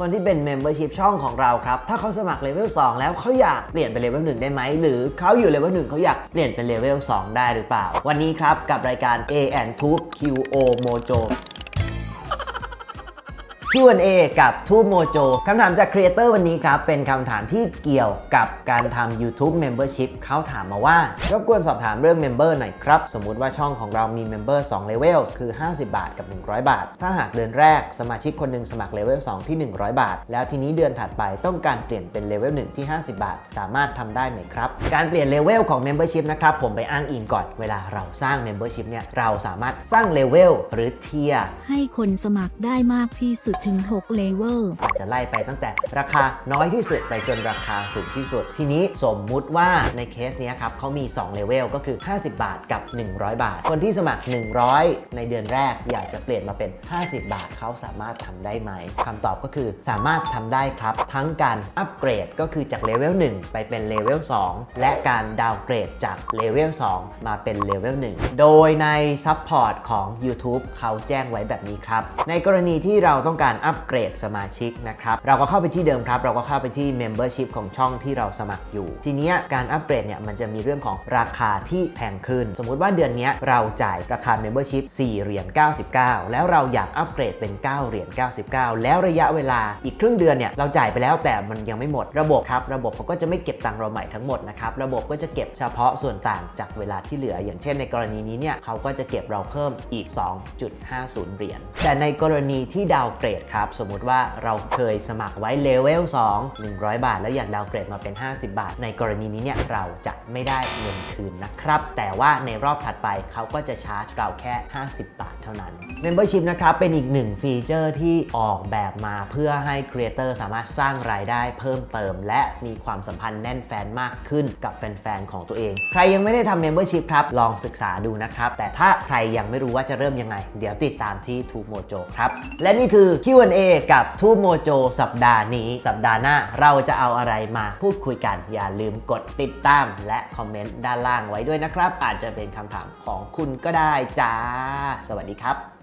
คนที่เป็น Membership ช่องของเราครับ ถ้าเขาสมัครเลเวล2แล้วเขาอยากเปลี่ยนไปเลเวล1ได้ไหม หรือเขาอยู่เลเวล1เขาอยากเปลี่ยนเป็นเลเวล2ได้หรือเปล่า วันนี้ครับกับรายการ A and Tube QO Mojo Q&A กับทูบโมโจคำถามจากครีเอเตอร์วันนี้ครับ เป็นคำถามที่เกี่ยวกับการทำ YouTube Membership เขาถามมาว่ารบกวนสอบถามเรื่อง Member หน่อยครับ สมมุติว่าช่องของเรามี Member 2 Level คือ 50 บาทกับ 100 บาท ถ้าหากเดือนแรกสมาชิกคนหนึ่งสมัคร Level 2 ที่ 100 บาท แล้วทีนี้เดือนถัดไปต้องการเปลี่ยนเป็น Level 1 ที่ 50 บาท สามารถทำได้ไหมครับ การเปลี่ยนเลเวลของ Membership นะครับผมไปอ้างอิงก่อนเวลาเราสร้าง Membership เนี่ยเราสามารถสร้างเลเวลหรือเทียให้คนสมัครได้มากที่สุดถึง 6 เลเวลจจะไล่ไปตั้งแต่ราคาน้อยที่สุดไปจนราคาสูงที่สุด ทีนี้สมมุติว่าในเคสนี้ครับเขามี2เลเวลก็คือ 50 บาทกับ 100 บาท คนที่สมัคร 100 ในเดือนแรกอยากจะเปลี่ยนมาเป็น 50 บาทเขาสามารถทำได้ไหมคำตอบก็คือสามารถทำได้ครับ ทั้งการอัปเกรดก็คือจากเลเวล1ไปเป็นเลเวล2และการดาวเกรดจากเลเวล2มาเป็นเลเวล1โดยในซัพพอร์ตของ YouTube เขาแจ้งไว้แบบนี้ครับ ในกรณีที่เราต้องการอัปเกรดสมาชิกนะครับเราก็เข้าไปที่เดิมครับ เราก็เข้าไปที่ Membership ของช่องที่เราสมัครอยู่ ทีนี้การอัปเกรดเนี่ยมันจะมีเรื่องของราคาที่แพงขึ้น สมมุติว่าเดือนนี้เราจ่ายราคา Membership 4เหรียญ99 แล้วเราอยากอัปเกรดเป็น 9เหรียญ99 แล้วระยะเวลาอีกครึ่งเดือนเนี่ยเราจ่ายไปแล้วแต่มันยังไม่หมดระบบครับ ระบบเขาก็จะไม่เก็บตังค์เราใหม่ทั้งหมดนะครับระบบก็จะเก็บเฉพาะส่วนต่างจากเวลาที่เหลือ อย่างเช่นในกรณีนี้เนี่ยเขาก็จะเก็บเราเพิ่มอีก 2.50 เหรียญแต่ในกรณีที่ดาวเกรดครับสมมุติว่าเราเคยสมัครไว้เลเวล2 100 บาท แล้วอยากดาวเกรดมาเป็น 50 บาท ในกรณีนี้เนี่ยเราจะไม่ได้เงินคืนนะครับ แต่ว่าในรอบถัดไปเขาก็จะชาร์จเราแค่ 50 บาทเท่านั้น Membership นะครับ เป็นอีกหนึ่งฟีเจอร์ที่ออกแบบมาเพื่อให้ครีเอเตอร์สามารถสร้างรายได้เพิ่มเติม และมีความสัมพันธ์แน่นแฟนมากขึ้นกับแฟนๆของตัวเอง ใครยังไม่ได้ทำ Membership ครับ ลองศึกษาดูนะครับ แต่ถ้าใครยังไม่รู้ว่าจะเริ่มยังไง เดี๋ยวติดตามที่ t ู Mojo ครับ และนี่คือ Q&A กับทูโมโจสัปดาห์นี้ สัปดาห์หน้าเราจะเอาอะไรมาพูดคุยกัน อย่าลืมกดติดตาม และคอมเมนต์ด้านล่างไว้ด้วยนะครับ อาจจะเป็นคำถามของคุณก็ได้จ้า สวัสดีครับ